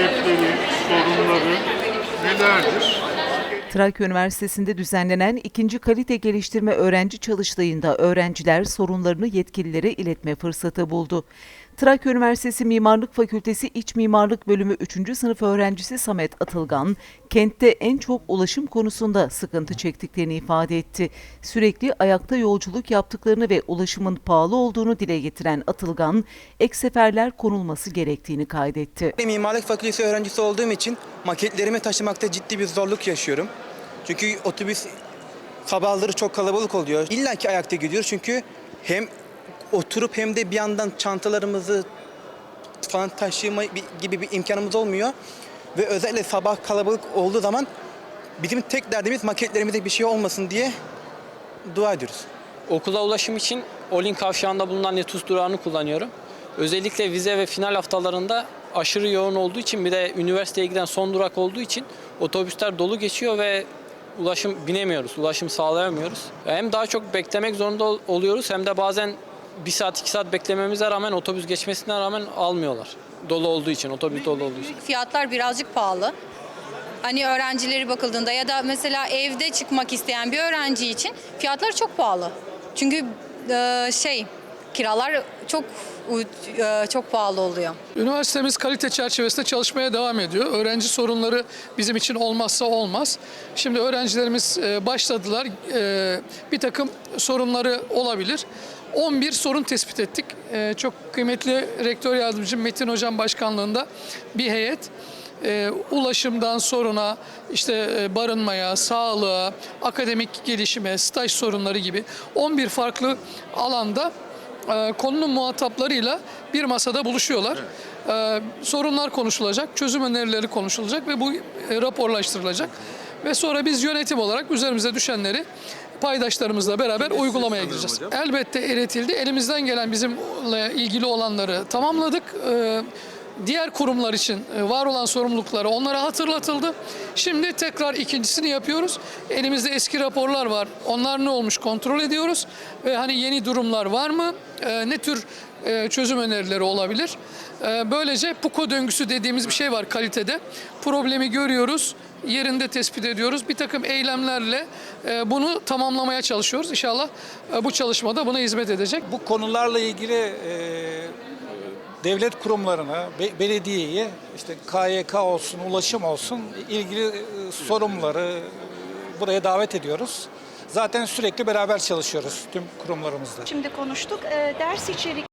talepleri, sorunları nelerdir? Trakya Üniversitesi'nde düzenlenen ikinci kalite geliştirme öğrenci çalıştayında öğrenciler sorunlarını yetkililere iletme fırsatı buldu. Trakya Üniversitesi Mimarlık Fakültesi İç Mimarlık Bölümü 3. sınıf öğrencisi Samet Atılgan, kentte en çok ulaşım konusunda sıkıntı çektiklerini ifade etti. Sürekli ayakta yolculuk yaptıklarını ve ulaşımın pahalı olduğunu dile getiren Atılgan, ek seferler konulması gerektiğini kaydetti. Mimarlık fakültesi öğrencisi olduğum için maketlerimi taşımakta ciddi bir zorluk yaşıyorum. Çünkü otobüs sabahları çok kalabalık oluyor. İlla ki ayakta gidiyoruz çünkü hem oturup hem de bir yandan çantalarımızı falan taşıma gibi bir imkanımız olmuyor. Ve özellikle sabah kalabalık olduğu zaman bizim tek derdimiz maketlerimizde bir şey olmasın diye dua ediyoruz. Okula ulaşım için Olin kavşağında bulunan Netus durağını kullanıyorum. Özellikle vize ve final haftalarında aşırı yoğun olduğu için bir de üniversiteye giden son durak olduğu için otobüsler dolu geçiyor ve ulaşım binemiyoruz, ulaşım sağlayamıyoruz. Hem daha çok beklemek zorunda ol- oluyoruz hem de bazen bir saat iki saat beklememize rağmen otobüs geçmesine rağmen almıyorlar. Dolu olduğu için, otobüs dolu olduğu için. Fiyatlar birazcık pahalı. Hani öğrencileri bakıldığında ya da mesela evde çıkmak isteyen bir öğrenci için fiyatlar çok pahalı. Çünkü e, şey kiralar çok e, çok pahalı oluyor. Üniversitemiz kalite çerçevesinde çalışmaya devam ediyor. Öğrenci sorunları bizim için olmazsa olmaz. Şimdi öğrencilerimiz e, başladılar. E, Bir takım sorunları olabilir. 11 sorun tespit ettik. Çok kıymetli rektör yardımcım Metin Hocam başkanlığında bir heyet e, ulaşımdan soruna, işte e, barınmaya, sağlığa, akademik gelişime, staj sorunları gibi 11 farklı alanda e, konunun muhataplarıyla bir masada buluşuyorlar. E, sorunlar konuşulacak, çözüm önerileri konuşulacak ve bu e, raporlaştırılacak. Ve sonra biz yönetim olarak üzerimize düşenleri paydaşlarımızla beraber uygulamaya gireceğiz. Elbette eritildi. Elimizden gelen bizimle ilgili olanları tamamladık. E, diğer kurumlar için e, var olan sorumlulukları onlara hatırlatıldı. Şimdi tekrar ikincisini yapıyoruz. Elimizde eski raporlar var. Onlar ne olmuş kontrol ediyoruz. Ve hani yeni durumlar var mı? E, ne tür e, çözüm önerileri olabilir? Böylece PUKO döngüsü dediğimiz bir şey var kalitede. Problemi görüyoruz, yerinde tespit ediyoruz. Bir takım eylemlerle bunu tamamlamaya çalışıyoruz. İnşallah bu çalışmada buna hizmet edecek. Bu konularla ilgili devlet kurumlarına, be- belediyeye, işte KYK olsun, ulaşım olsun ilgili e, sorumluları buraya davet ediyoruz. Zaten sürekli beraber çalışıyoruz tüm kurumlarımızla. Şimdi konuştuk. Ee, ders içerik